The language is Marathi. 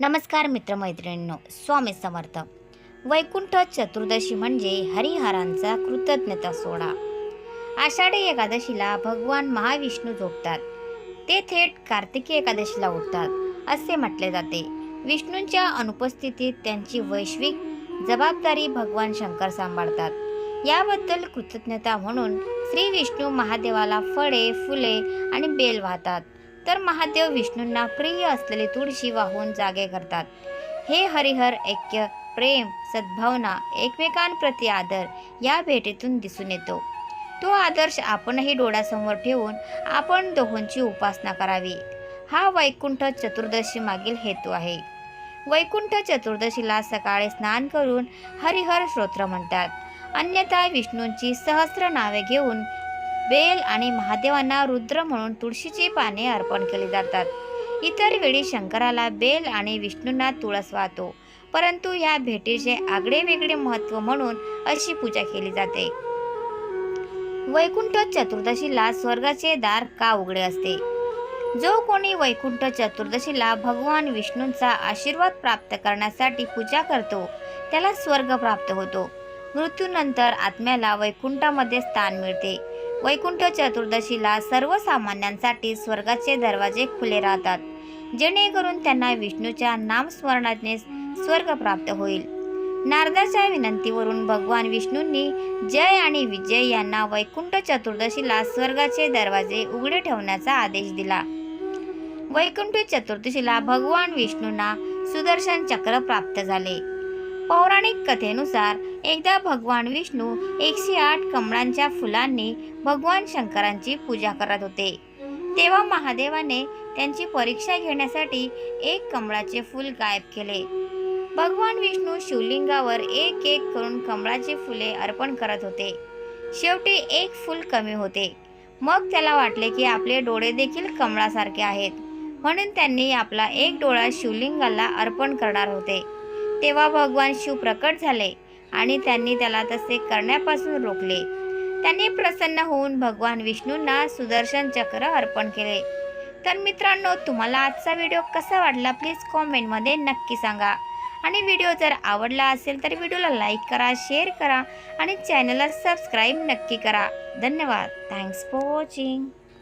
नमस्कार मित्रमैत्रिणींनो स्वामी समर्थ. वैकुंठ चतुर्दशी म्हणजे हरिहरांचा कृतज्ञता सोडा आषाढी एकादशीला भगवान महाविष्णू झोपतात. ते थेट कार्तिकी एकादशीला उठतात असे म्हटले जाते. विष्णूंच्या अनुपस्थितीत त्यांची वैश्विक जबाबदारी भगवान शंकर सांभाळतात. याबद्दल कृतज्ञता म्हणून श्री विष्णू महादेवाला फळे फुले आणि बेल वाहतात. तर महादेव विष्णूंना प्रिय असलेली तुळशी वाहून जागे करतात. हे हरिहर ऐक्य प्रेम सद्भावना एकमेकांप्रती आदर या भेटीतून दिसून येतो. तो आदर्श आपणही डोळ्यासमोर ठेवून आपण दोहोंची उपासना करावी. हा वैकुंठ चतुर्दशी मागील हेतू आहे. वैकुंठ चतुर्दशीला सकाळी स्नान करून हरिहर श्रोत्र म्हणतात. अन्यथा विष्णूंची सहस्र नावे घेऊन बेल आणि महादेवांना रुद्र म्हणून तुळशीची पाने अर्पण केली जातात. इतर वेळी शंकराला बेल आणि विष्णूंना तुळस वाहतो. परंतु या भेटीचे आगळे वेगळे महत्त्व म्हणून अशी पूजा केली जाते. वैकुंठ चतुर्दशीला स्वर्गाचे दार का उघडे असते? जो कोणी वैकुंठ चतुर्दशीला भगवान विष्णूंचा आशीर्वाद प्राप्त करण्यासाठी पूजा करतो त्याला स्वर्ग प्राप्त होतो. मृत्यूनंतर आत्म्याला वैकुंठामध्ये स्थान मिळते. वैकुंठ चतुर्दशीला सर्वसामान्यांसाठी स्वर्गाचे दरवाजे खुले राहतात. जेणेकरून त्यांना विष्णूच्या नामस्मरणाने स्वर्ग प्राप्त होईल. नारदाच्या विनंतीवरून भगवान विष्णूंनी जय आणि विजय यांना वैकुंठ चतुर्दशीला स्वर्गाचे दरवाजे उघडे ठेवण्याचा आदेश दिला. वैकुंठ चतुर्दशीला भगवान विष्णूंना सुदर्शन चक्र प्राप्त झाले. पौराणिक कथेनुसार एकदा भगवान विष्णू एकशे आठ कमळांच्या फुलांनी भगवान शंकरांची पूजा करत होते. तेव्हा महादेवाने त्यांची परीक्षा घेण्यासाठी एक कमळाचे फूल गायब केले. भगवान विष्णू शिवलिंगावर एक एक करून कमळाची फुले अर्पण करत होते. शेवटी एक फूल कमी होते. मग त्याला वाटले की आपले डोळे देखील कमळासारखे आहेत. म्हणून त्यांनी आपला एक डोळा शिवलिंगाला अर्पण करणार होते. तेव्हा भगवान शिव प्रकट झाले आणि त्यांनी त्याला तसे करण्यापासून रोखले. त्यांनी प्रसन्न होऊन भगवान विष्णूंना सुदर्शन चक्र अर्पण केले. तर मित्रांनो तुम्हाला आजचा व्हिडिओ कसा वाटला? प्लीज कॉमेंटमध्ये नक्की सांगा. आणि व्हिडिओ जर आवडला असेल तर व्हिडिओला लाईक करा शेअर करा आणि चॅनलला सबस्क्राईब नक्की करा. धन्यवाद. Thanks for watching